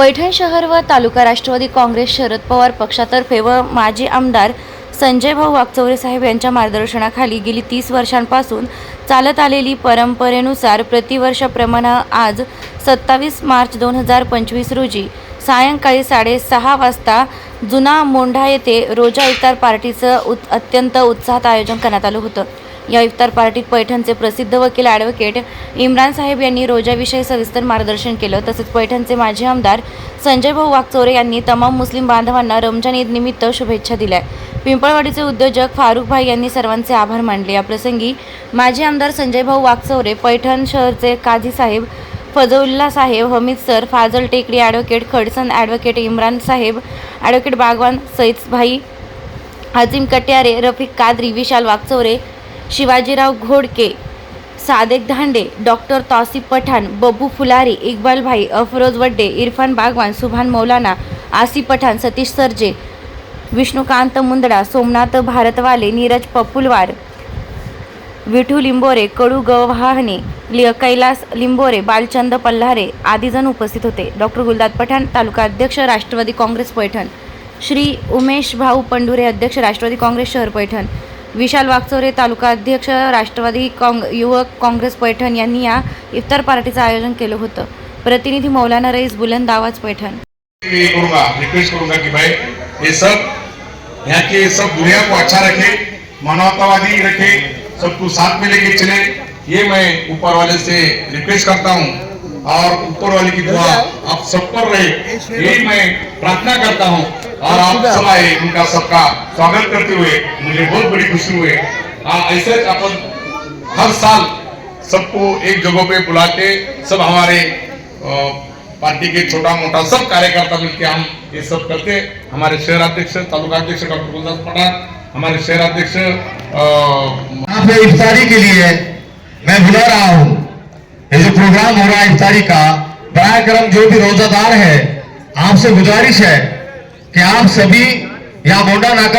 पैठण शहर व तालुका राष्ट्रवादी काँग्रेस शरद पवार पक्षातर्फे व माजी आमदार संजय भाऊ वागचौरे साहेब यांच्या मार्गदर्शनाखाली गेली तीस वर्षांपासून चालत आलेली परंपरेनुसार प्रतिवर्षाप्रमाणे आज सत्तावीस मार्च दोन हजार पंचवीस रोजी सायंकाळी साडेसहा वाजता जुना मोंढा येथे रोजा इफ्तार पार्टीचं उत अत्यंत उत्साहात आयोजन करण्यात आलं होतं. या इफ्तार पार्टीत पैठणचे प्रसिद्ध वकील ॲडव्होकेट इम्रान साहेब यांनी रोजाविषयी सविस्तर मार्गदर्शन केलं. तसेच पैठणचे माजी आमदार संजय भाऊ वागचोरे यांनी तमाम मुस्लिम बांधवांना रमजान ईद निमित्त शुभेच्छा दिल्या. पिंपळवाडीचे उद्योजक फारुख भाई यांनी सर्वांचे आभार मानले. या प्रसंगी माजी आमदार संजय भाऊ वागचौरे पैठण शहरचे काझी साहेब फजौल्ला साहेब Hamid sir Fazal Tekdi advocate Khadsan advocate Imran साहेब ॲडव्होकेट बागवान सईद भाई अजिम कट्यारे रफिक कादरी विशाल वागचौरे शिवाजीराव घोडके सादेक धांडे डॉक्टर तौसिफ पठाण बबू फुलारी इकबालभाई अफरोज वड्डे इरफान बागवान सुभान मौलाना आसिफ पठाण सतीश सरजे विष्णुकांत मुंदडा सोमनाथ भारतवाले नीरज पपुलवार विठू लिंबोरे कडू गव्हाणे लि- कैलास लिंबोरे बालचंद पल्हारे आदीजण उपस्थित होते. डॉक्टर गुलदाद पठाण तालुका अध्यक्ष राष्ट्रवादी काँग्रेस पैठण. श्री उमेश भाऊ पंडुरे अध्यक्ष राष्ट्रवादी काँग्रेस शहर पैठण. विशाल वागचोरे तालुका अध्यक्ष राष्ट्रवादी काँग युवक काँग्रेस पैठण यांनी या इफ्तार पार्टीचं आयोजन केलं होतं. प्रतिनिधी मौलाना रईस बुलंद आवाज पैठण. ये करूंगा रिक्वेस्ट करूंगा कि भाई ये सब यहाँ के सब दुनिया को अच्छा रखे मानवतावादी रखे सबको साथ में लेके चले ये मैं ऊपर वाले से रिक्वेस्ट करता हूँ और ऊपर वाले की दुआ आप सब पर रहे यही मैं प्रार्थना करता हूँ। और आप सब आए उनका सबका स्वागत करते हुए मुझे बहुत बड़ी खुशी हुई। हाँ, ऐसे अपन हर साल सबको एक जगह पे बुला के सब हमारे पार्टी के छोटा मोटा सब कार्यकर्ता मिलके हम ये सब करते। हमारे शहर अध्यक्ष तालुका अध्यक्ष डॉक्टर गुलदास पठान हमारे शहर अध्यक्ष यहाँ पे इफ्तारी के लिए मैं बुला रहा हूँ। ये जो प्रोग्राम हो रहा है इफ्तारी का बड़ा करम जो भी रोजादार है आपसे गुजारिश है कि आप सभी या मोंडा नाका